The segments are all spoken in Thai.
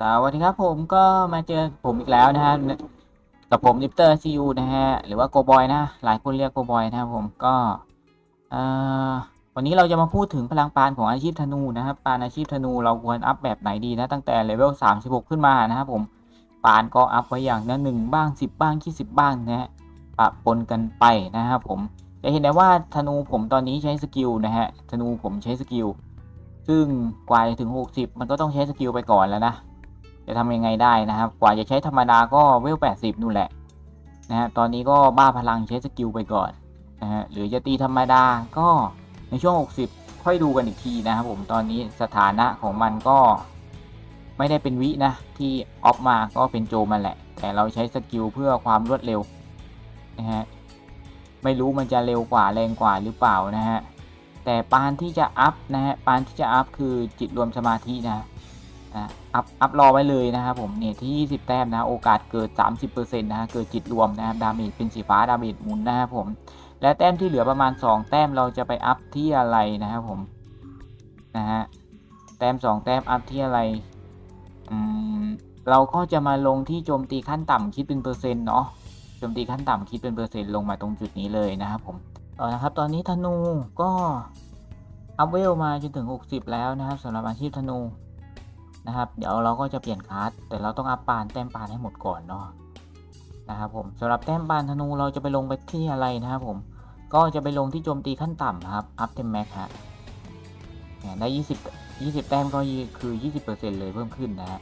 สวัสดีครับผมก็มาเจอผมอีกแล้วนะฮะกับผมลิปเตอร์ซีอูนะฮะหรือว่าโกบอยนะ หลายคนเรียกโกบอยนะครับผมก็วันนี้เราจะมาพูดถึงพลังปานของอาชีพธนูนะครับปานอาชีพธนูเราควรอัพแบบไหนดีนะตั้งแต่เลเวล36 ขึ้นมานะครับผมปานก็อัพไว้อย่างละหนึ่งบ้าง 10 บ้าง 20 บ้างนะฮะปะปนกันไปนะครับผมจะเห็นได้ว่าธนูผมตอนนี้ใช้สกิลนะฮะธนูผมใช้สกิลซึ่งกว่าจะถึง 60 มันก็ต้องใช้สกิลไปก่อนแล้วนะ จะทำยังไงได้นะครับ กว่าจะใช้ธรรมดาก็เวล 80 นู่นแหละนะฮะตอนนี้ก็บ้าพลังใช้สกิลไปก่อนนะฮะหรือจะตีธรรมดาก็ในช่วง 60 ค่อยดูกันอีกทีนะครับผมตอนนี้สถานะของมันก็ไม่ได้เป็นวินะ ที่ออฟมาก็เป็นโจมันแหละ แต่เราใช้สกิลเพื่อความรวดเร็วนะฮะไม่รู้มันจะเร็วกว่าแรงกว่าหรือเปล่านะฮะแต่ปานที่จะอัพนะฮะปานที่จะอัพคือจิตรวมสมาธินะ นะอัพอัพรอไว้เลยนะครับผมเนี่ยที่ 20 แต้มนะโอกาสเกิด 30%นะฮะเกิดจิตรวมนะครับดาเมจเป็นสีฟ้าดาเมจหมุนนะครับผม และแต้มที่เหลือประมาณ 2 แต้มเราจะไปอัพที่อะไรนะครับผมนะฮะแต้ม 2 แต้มอัพที่อะไรอืมเราก็จะมาลงที่โจมตีขั้นต่ำคิดเป็นเปอร์เซ็นต์เนาะโจมตีขั้นต่ำคิดเป็นเปอร์เซ็นต์ลงมาตรงจุดนี้เลยนะครับผมต่อนะครับตอนนี้ธนูก็อัพเวลมาจนถึง 60 แล้วนะครับสำหรับอาชีพธนู นะครับ เดี๋ยวเราก็จะเปลี่ยนคลาสแต่เราต้องอัพปานแต้มปานให้หมดก่อนเนาะนะครับผมสำหรับแต้มปานธนูเราจะไปลงไปที่อะไรนะครับผมก็จะไปลงที่โจมตีขั้นต่ำครับอัพเต็มแม็กฮะเนี่ยได้ 20 20 แต้มก็คือ 20%เลยเพิ่มขึ้นนะฮะ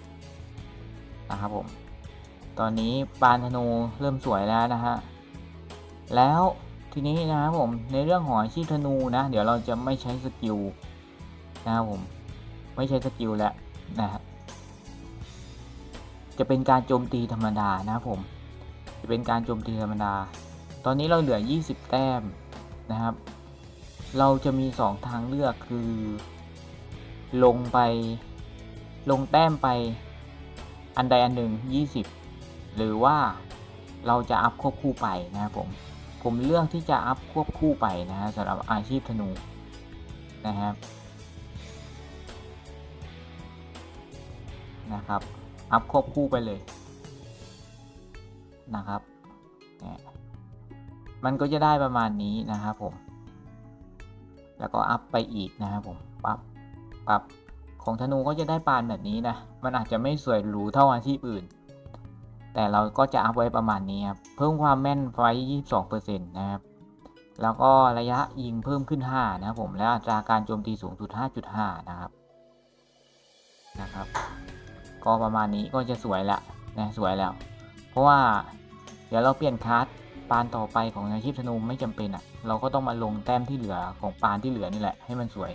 นะครับผม ตอนนี้ปานธนูเริ่มสวยแล้วนะฮะ แล้วทีนี้นะครับผมในเรื่องของอาชีพธนูนะ เดี๋ยวเราจะไม่ใช้สกิลนะครับผม ไม่ใช้สกิลแล้ว นะฮะจะเป็นการโจมตีธรรมดานะครับผม จะเป็นการโจมตีธรรมดา ตอนนี้เราเหลือ 20 แต้มนะครับ เราจะมี 2 ทางเลือกคือ ลงไป ลงแต้มไป อันใดอันหนึ่ง 20 หรือว่าเราจะอัพควบคู่ไปนะครับผม ผมเลือกที่จะอัพควบคู่ไปนะฮะสำหรับอาชีพธนูนะครับ นะครับ อัพควบคู่ไปเลยนะครับนี่มันก็จะได้ประมาณนี้นะครับผม แล้วก็อัพไปอีกนะครับผมปรับปรับของธนูก็จะได้ปานแบบนี้นะ มันอาจจะไม่สวยหรูเท่าอาชีพอื่น แต่เราก็จะอัพไว้ประมาณนี้ครับ เพิ่มความแม่นไฟ 22%นะครับ แล้วก็ระยะยิงเพิ่มขึ้น 5 นะครับผม และอัตราการโจมตีสูงสุด 5.5 นะครับ นะครับ ก็ประมาณนี้ก็จะสวยแล้วนะสวยแล้ว เพราะว่าเดี๋ยวเราเปลี่ยนคัสปานต่อไปของอาชีพธนูไม่จำเป็นอะ่ะ เราก็ต้องมาลงแต้มที่เหลือของปานที่เหลือนี่แหละให้มันสวย